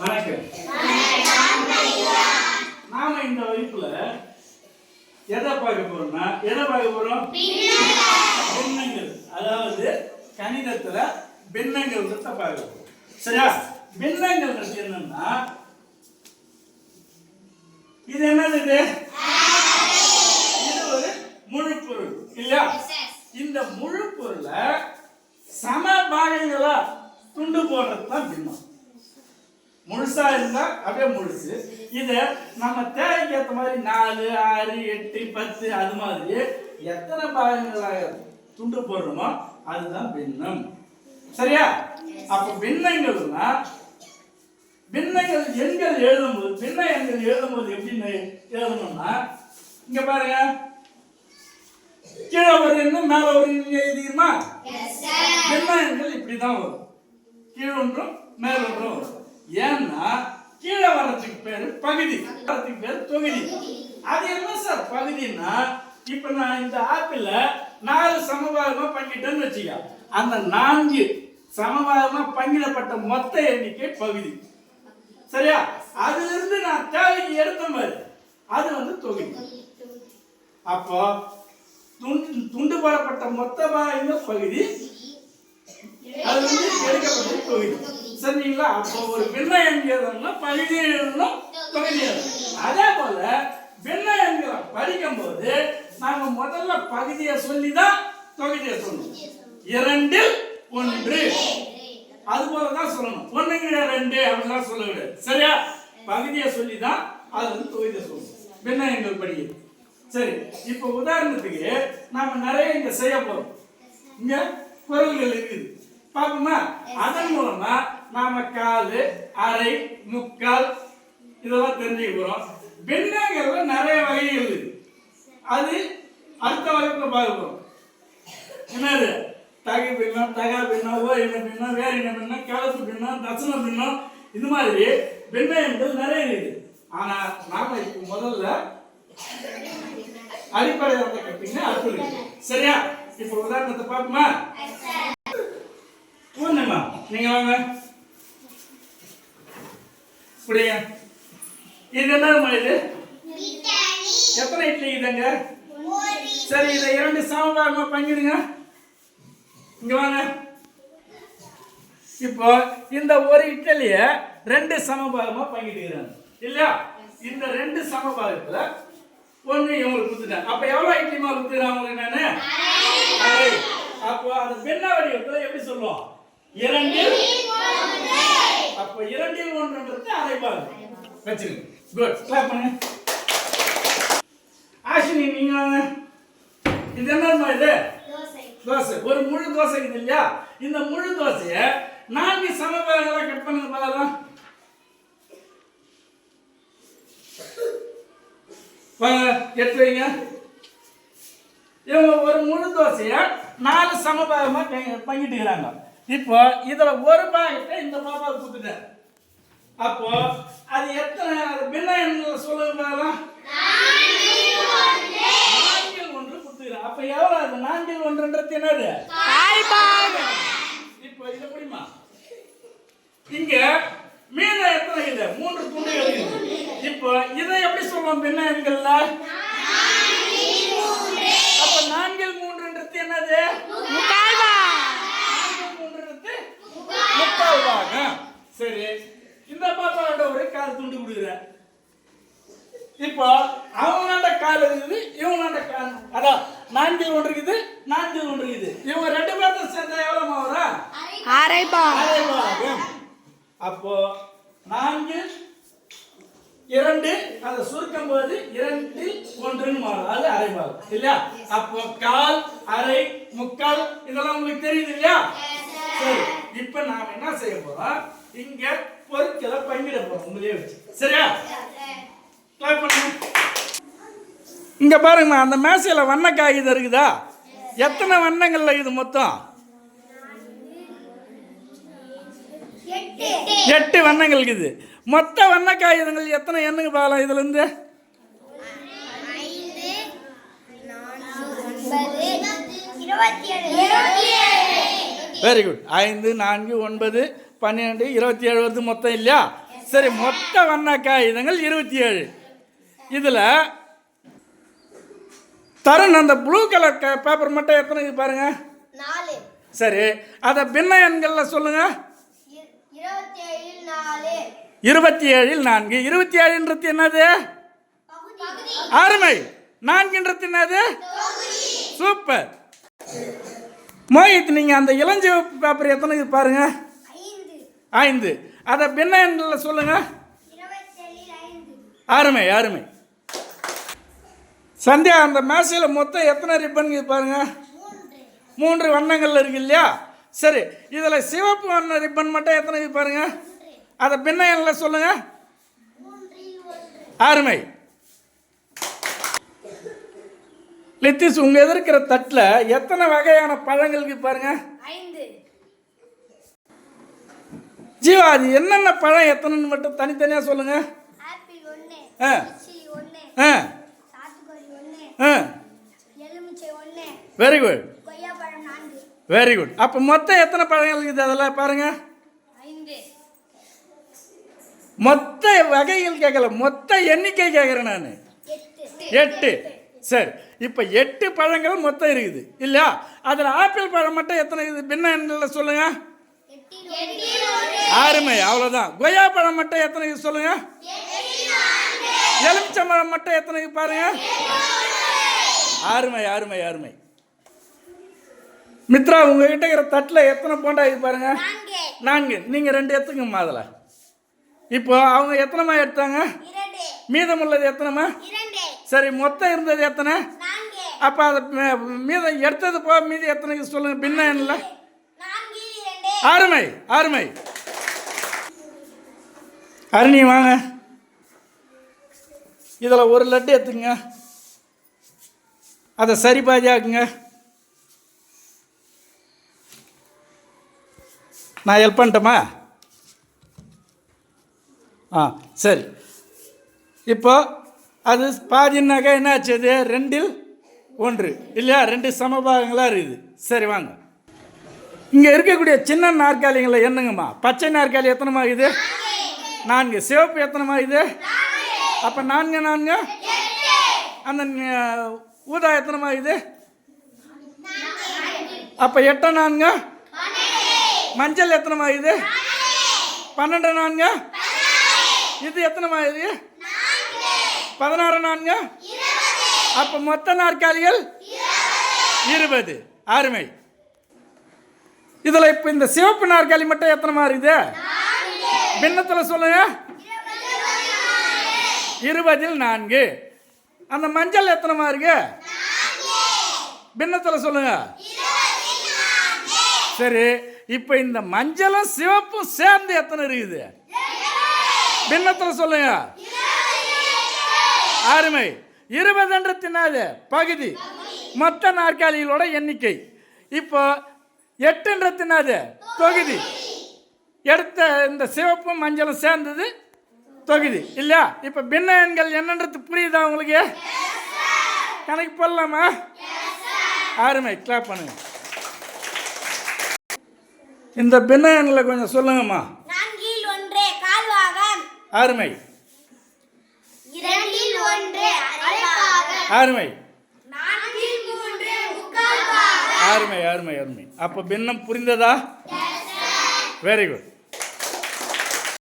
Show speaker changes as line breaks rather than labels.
வணக்கம். நாம இந்த வகுப்புல எதை பார்க்க போறோம்னா எதை பார்க்க போறோம்? பின்னங்கள். அதாவது கணிதத்துல பின்னங்கள் பார்க்க போறோம். சரியா? பின்னங்கள் என்னன்னா இது என்னது இது இது ஒரு முழு பொருள் இல்லையா இந்த முழு பொருளை சம பாகங்களா துண்டு போடுறது தான் பின்னம் முழுசா இருந்தா அப்படியே முழுசு இத நம்ம தேவைக்கு ஏற்ற மாதிரி நாலு ஆறு எட்டு பத்து அது மாதிரி எத்தனை பாகங்களாக துண்டு போடுறோமோ அதுதான் பின்னம். சரியா? அப்ப பின்னங்கள்னா பின்னங்கள் எண்கள் எழுதும்போது பின்ன எண்கள் எழுதும்போது எப்படின்னு எழுதணும்னா இங்க பாருங்க. கீழே ஒரு எண்ணு மேல ஒரு எண்ணு எழுதிருமா பின்ன எண்கள் இப்படிதான் வரும். கீழ் ஒன்றும் மேல் ஒன்றும் வரும். ஏன்னா கீழே வர்றதுக்கு பேர் பகுதி. வர்றதுக்கு பேர் தொகுதி. அது என்ன சார் பகுதின்னா இப்ப நான் இந்த ஆப்பிள நாலு சமபாகமா பங்கிட்டேன்னு வச்சுக்க. அந்த நான்கு சமபாகமா பங்கிடப்பட்ட மொத்த எண்ணிக்கை பகுதி. சரியா? அதுல இருந்து நான் தேவைக்கு எடுத்த மாதிரி அது வந்து தொகுதி. அப்போ துண்டு துண்டு போடப்பட்ட மொத்த பாகங்கள் பகுதி. அது வந்து தொகுதி சரிங்களா? அப்போ ஒரு பின்ன எண் எழுதணும்னா தொகுதி அதே போல பின்ன எண்களை படிக்கும் போது நாங்க முதல்ல பகுதியை சொல்லி தான் தொகுதியை சொல்லணும். இரண்டில் ஒன்று. அது போல தான் சொல்லணும். ஒண்ணுங்கிற ரெண்டு அப்படிலாம் சொல்ல விடாது சரியா? பகுதியை சொல்லி தான் அது வந்து தொகுதியை சொல்லணும். பின்ன எண்கள் படிக்கிறது சரி இப்போ உதாரணத்துக்கு நாம நிறைய இங்க செய்ய போறோம். இங்க குரல்கள் இருக்குது. பாப்போமா அதன் மூலமா நாம காலு அரை முக்கால் இதெல்லாம் தெரிஞ்சுக்க போறோம் பின்னங்கள்ல நிறைய வகைகள் இருக்கு. அது அடுத்த வகுப்புல பார்க்க போறோம் என்னது? தகை பின்னம் தகா பின்னம் ஓரின பின்னம் வேறின பின்னம் கலப்பு பின்னம் தசம பின்னம் இது மாதிரி பின்னங்கள் நிறைய இருக்குது ஆனா நாம இப்போ முதல்ல அடிப்படை கட்டிங்கன்னா அடுத்தது. சரியா? இப்போ உதாரணத்தை பார்ப்போமா? பூர்ணிமா. நீங்க வாங்க. புரியுங்க இது என்ன இது? எத்தனை இட்லி இதுங்க? சரி இதை இரண்டு சமபாகமா பங்கிடுங்க இங்க வாங்க. இப்போ இந்த ஒரு இட்லிய ரெண்டு சமபாகமா பங்கிட்டுக்கிறாங்க இல்லையா? இந்த ரெண்டு சமபாகத்துல ஒண்ணு இவங்களுக்கு கொடுத்துட்டேன். அப்ப எவ்வளவு இட்லிமா மாவு கொடுத்துக்கிறேன் உங்களுக்கு நானு? அப்போ அந்த பெண்ண வடிவத்தில் எப்படி சொல்லுவோம்? இரண்டில் அப்ப இரண்டில் ஒன்றுன்றது அரை பாகம் வச்சுருங்க குட் கிளாப் பண்ணுங்க ஆஷினி நீங்க. இது என்னம்மா இது? தோசை. ஒரு முழு தோசை இது இல்லையா? இந்த முழு தோசைய நான்கு சமபாகங்களா கட் பண்ணுங்க பார்க்கலாம் வாங்க எடுத்து வைங்க. இவங்க ஒரு முழு தோசைய நாலு சமபாகமா பங்கி- பங்கிட்டுக்கிறாங்க. இப்போ இதுல ஒரு பாகத்தை இந்த பாப்பாவுக்கு கொடுத்துட்டேன். அப்போ அது எத்தனை அது பின்ன சொல்லுங்க நான்கில் ஒன்று கொடுத்துக்கிறேன். அப்ப எவ்வளவு அது நான்கில் ஒன்றுன்றது என்னது? இப்போ இது எப்படிமா இங்க மீதம் எத்தனை இது மூன்று துண்டுகள் இப்போ இதை எப்படி சொல்லுவோம் பின்ன எண்கள்ல அப்ப நான்கில் மூன்றுன்றது என்னது நான்கில் மூன்றுன்றது முக்கால் பாகம் சரி இந்த பாப்பாவோட ஒரு கால் துண்டு கொடுக்குறேன் இப்போ அவனாண்ட கால் இருக்குது இவனாண்ட கால் அதான் நான்கில் ஒன்று இருக்குது நான்கில் ஒன்று இருக்குது. இவங்க ரெண்டு பேர்த்த சேர்ந்தா எவ்வளவு வரும்?
அரைபா
அரை பாகம் அப்போ நான்கு இரண்டு அதை சுருக்கும் போது இரண்டில் ஒன்றுன்னு மாறும். அது அரை பாகம் இல்லையா? அப்போ கால் அரை முக்கால் இதெல்லாம் உங்களுக்கு தெரியுது இல்லையா? சரி இப்போ நாம என்ன செய்ய போறோம்? இங்க பொருட்களை பங்கிட போறோம் உங்களே வச்சு. சரியா? கிளாப் பண்ணுங்க. இங்க பாருங்கம்மா அந்த மேசையில வண்ண காகிதம் இருக்குதா? எத்தனை வண்ணங்கள்ல இது மொத்தம்? எட்டு வண்ணங்கள் இருக்குது. மொத்த வண்ண காகிதங்கள் எத்தனை எண்ணுங்க பார்க்கலாம் இதுல இருந்து வெரி குட் ஐந்து நான்கு ஒன்பது பன்னிரெண்டு இருபத்தி ஏழு வருது மொத்தம் இல்லையா? சரி மொத்த வண்ண காகிதங்கள் இருபத்தி ஏழு இதில் தருண் அந்த ப்ளூ கலர் பேப்பர் மட்டும் எத்தனை இது பாருங்க? சரி அதை பின்ன எண்களில் சொல்லுங்க.
இருபத்தி ஏழில்
நான்கு. இருபத்தி ஏழுன்றது என்னது அருமை. நான்குன்றது என்னது? சூப்பர். மோஹித் நீங்கள் அந்த இளஞ்சிவப்பு பேப்பர் எத்தனை இது பாருங்க?
ஐந்து.
அதை பின்ன எண்களில் சொல்லுங்க.
இருபத்தி
அருமை அருமை. சந்தியா அந்த மேசையில் மொத்தம் எத்தனை ரிப்பன் பாருங்க?
மூன்று
வண்ணங்கள் இருக்கு இல்லையா? சரி இதில் சிவப்பு வண்ண ரிப்பன் மட்டும் எத்தனை பாருங்க? அதை பின்ன எண்ணில் சொல்லுங்க.
மூன்றில்
அருமை. லித்திஸ் உங்கள் எதிர்க்கிற தட்டில் எத்தனை வகையான பழங்கள் பாருங்கள் பாருங்க
ஐந்து
ஜீவா அது என்னென்ன பழம் எத்தனைன்னு மட்டும் தனித்தனியாக சொல்லுங்க. ஆ. ஆ. ஆ. வெரி குட் வெரி குட் அப்போ மொத்தம் எத்தனை பழங்கள் இருக்குது அதில் பாருங்க. மொத்த வகைகள் கேட்கல மொத்த எண்ணிக்கை கேட்குறேன் நான்.
எட்டு.
சரி. இப்போ எட்டு பழங்கள் மொத்தம் இருக்குது இல்லையா? அதில் ஆப்பிள் பழம் மட்டும் எத்தனை இருக்குது? பின்ன எண்ணில் ஆறுமை அவ்வளோதான் கொய்யா பழம் மட்டும் எத்தனை இருக்குது சொல்லுங்க? எலுமிச்சம்பழம் மட்டும் எத்தனை பாருங்க? ஆறுமை ஆறுமை ஆறுமை. மித்ரா உங்ககிட்ட இருக்கிற தட்டில் எத்தனை போண்டா இது பாருங்க?
நான்கு.
நீங்கள் ரெண்டு எடுத்துக்கம்மா அதில் இப்போ அவங்க எத்தனைமா எடுத்தாங்க?
மீதம்
உள்ளது எத்தனைமா சரி மொத்தம் இருந்தது எத்தனை? அப்போ அதை மீதம் எடுத்தது போக மீதி எத்தனை சொல்லுங்க? பின்ன என்ன? அருமை அருமை அருணி வாங்க. இதில் ஒரு லட்டு எடுத்துங்க. அதை சரி பாதியாக்குங்க. நான் ஹெல்ப் பண்ணட்டுமா? ஆ சரி. இப்போ அது பாதினாக்கா என்ன ஆச்சு அது? ரெண்டில் ஒன்று. இல்லையா? ரெண்டு சமபாகங்களாக இருக்குது. சரி வாங்க. இங்கே இருக்கக்கூடிய சின்ன நாற்காலிகளை என்னங்கம்மா? பச்சை நாற்காலி எத்தனைமா இது? நான்கு. சிவப்பு எத்தனைமா இது? அப்போ நான்கு நான்கு? அந்த ஊதா எத்தனைமா இது? அப்போ எட்டை நான்கு? மஞ்சள் எத்தனைமா இது? பன்னெண்டு நான்கு? இது எத்தனைமா இது? பதினாறு நான்கு? அப்போ மொத்த நாற்காலிகள் இருபது. அருமை. இதில் இப்போ இந்த சிவப்பு நாற்காலி மட்டும் எத்தனை மாறுது பின்னத்தில் சொல்லுங்க. இருபதில் நான்கு. அந்த மஞ்சள் எத்தனை இருக்கு பின்னத்தில் சொல்லுங்க. சரி இப்போ இந்த மஞ்சளும் சிவப்பும் சேர்ந்து எத்தனை இருக்குது? பின்னத்தில் சொல்லுங்க. அருமை. இருபதுன்ற தின்னாது. பகுதி. மொத்த நாற்காலிகளோட எண்ணிக்கை. இப்போ எட்டுன்ற தின்னாது தொகுதி. எடுத்த இந்த சிவப்பும் மஞ்சளும் சேர்ந்தது தொகுதி. இல்லையா? இப்போ பின்ன எண்கள் என்னன்றது புரியுதா உங்களுக்கு? கணக்கு போடலாமா? அருமை கிளாப் பண்ணுங்க. இந்த பின்ன எண்களை கொஞ்சம் சொல்லுங்கம்மா.
நான்கில் ஒன்று கால்வாகம்
அருமை
இரண்டில் ஒன்று அரைப்பாகம்
அருமை
நான்கில் மூன்று முக்கால் பாகம்
அருமை அருமை அருமை. அப்போ பின்னம் புரிந்ததா? Very good